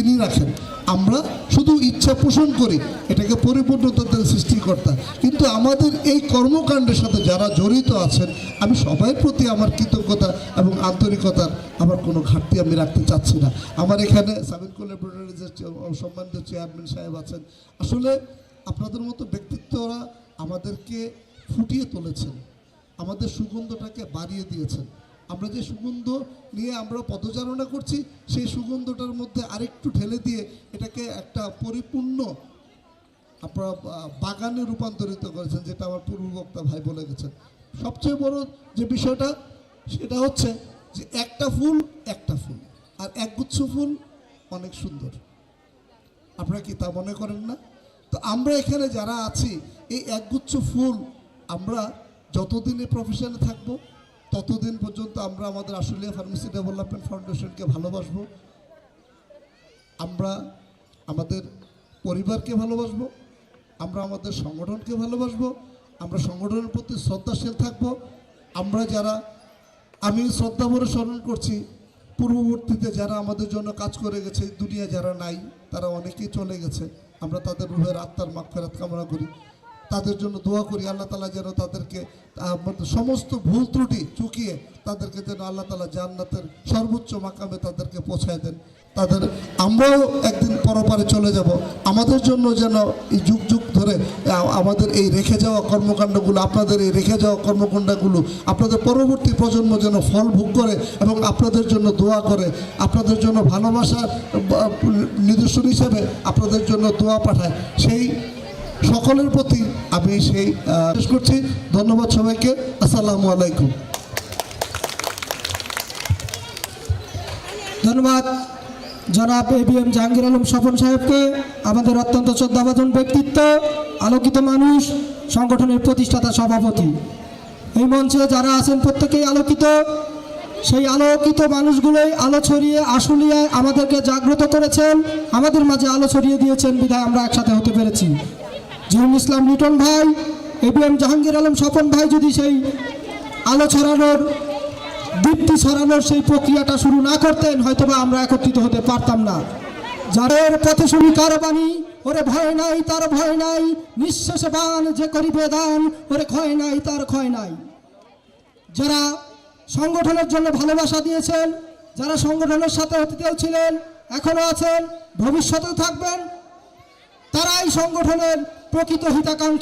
তিনি রাখেন। আমরা শুধু ইচ্ছা পোষণ করি, এটাকে পরিপূর্ণতা দেন সৃষ্টিকর্তা। কিন্তু আমাদের এই কর্মকাণ্ডের সাথে যারা জড়িত আছেন, আমি সবার প্রতি আমার কৃতজ্ঞতা এবং আন্তরিকতার আমার কোনো ঘাটতি আমি রাখতে চাচ্ছি না। আমার এখানে সাবিন যে সম্মানিত চেয়ারম্যান সাহেব আছেন, আসলে আপনাদের মতো ব্যক্তিত্বরা আমাদেরকে ফুটিয়ে তুলেছেন, আমাদের সুগন্ধটাকে বাড়িয়ে দিয়েছেন। আমরা যে সুগন্ধ নিয়ে আমরা পদচারণা করছি, সেই সুগন্ধটার মধ্যে আরেকটু ঢেলে দিয়ে এটাকে একটা পরিপূর্ণ আপনারা বাগানে রূপান্তরিত করেছেন, যেটা আমার পূর্ববক্তা ভাই বলে গেছেন। সবচেয়ে বড় যে বিষয়টা, সেটা হচ্ছে যে একটা ফুল একটা ফুল। আর একগুচ্ছ ফুল অনেক সুন্দর। আপনারা কি তা মনে করেন না? তো আমরা এখানে যারা আছি, এই একগুচ্ছ ফুল আমরা যতদিনে প্রফেশনে থাকব ততদিন পর্যন্ত আমরা আমাদের আশুলিয়া ফার্মেসি ডেভেলপমেন্ট ফাউন্ডেশনকে ভালোবাসবো। আমরা আমাদের পরিবারকে ভালোবাসবো। আমরা আমাদের সংগঠনকে ভালোবাসবো। আমরা সংগঠনের প্রতি শ্রদ্ধাশীল থাকব। আমরা যারা, আমি শ্রদ্ধা ভরে স্মরণ করছি, পূর্ববর্তীতে যারা আমাদের জন্য কাজ করে গেছে, দুনিয়া যারা নাই, তারা অনেকেই চলে গেছে। আমরা তাদের রুহের আত্মার মাগফেরাত কামনা করি। তাদের জন্য দোয়া করি, আল্লাহ তালা যেন তাদেরকে সমস্ত ভুল ত্রুটি চুকিয়ে তাদেরকে যেন আল্লাহ তালা জান্নাতের সর্বোচ্চ মাকামে তাদেরকে পৌঁছায় দেন। তাদের আমরাও একদিন পরপারে চলে যাব। আমাদের জন্য যেন এই যুগ যুগ ধরে আমাদের এই রেখে যাওয়া কর্মকাণ্ডগুলো, আপনাদের এই রেখে যাওয়া কর্মকাণ্ডগুলো, আপনাদের পরবর্তী প্রজন্ম যেন ফল ভোগ করে এবং আপনাদের জন্য দোয়া করে, আপনাদের জন্য ভালোবাসার নিদর্শন হিসেবে আপনাদের জন্য দোয়া পাঠায়। সেই সকলের প্রতি আমি সেই শেষ করছি। ধন্যবাদ সবাইকে। আসসালামু আলাইকুম। ধন্যবাদ। জনাব A B M Jahangir Alam Swapan সাহেবকে, আমাদের অত্যন্ত শ্রদ্ধাভাজন ব্যক্তিত্ব, আলোকিত মানুষ, সংগঠনের প্রতিষ্ঠাতা, সভাপতি। এই মঞ্চে যারা আছেন প্রত্যেকেই আলোকিত। সেই আলোকিত মানুষগুলোই আলো ছড়িয়ে, আশুলিয়ায় আমাদেরকে জাগ্রত করেছেন। আমাদের মাঝে আলো ছড়িয়ে দিয়েছেন। বিধায় আমরা একসাথে হতে পেরেছি। জহুর ইসলাম লিটন ভাই A B M Jahangir Alam Swapan ভাই যদি সেই আলো ছড়ানোর, দীপ্তি ছড়ানোর সেই প্রক্রিয়াটা শুরু না করতেন, হয়তোবা আমরা একত্রিত হতে পারতাম না। যাদের পথে শুনি কারও বাণী, ওরে ভয় নাই তার ভয় নাই নিঃশ্বাসে বান যে করিবে দান, ওরে ক্ষয় নাই তার ক্ষয় নাই। যারা সংগঠনের জন্য ভালোবাসা দিয়েছেন, যারা সংগঠনের সাথে অতীতেও ছিলেন এখনও আছেন, ভবিষ্যতেও থাকবেন, তারাই সংগঠনের প্রকৃত হিতাকাঙ্ক্ষী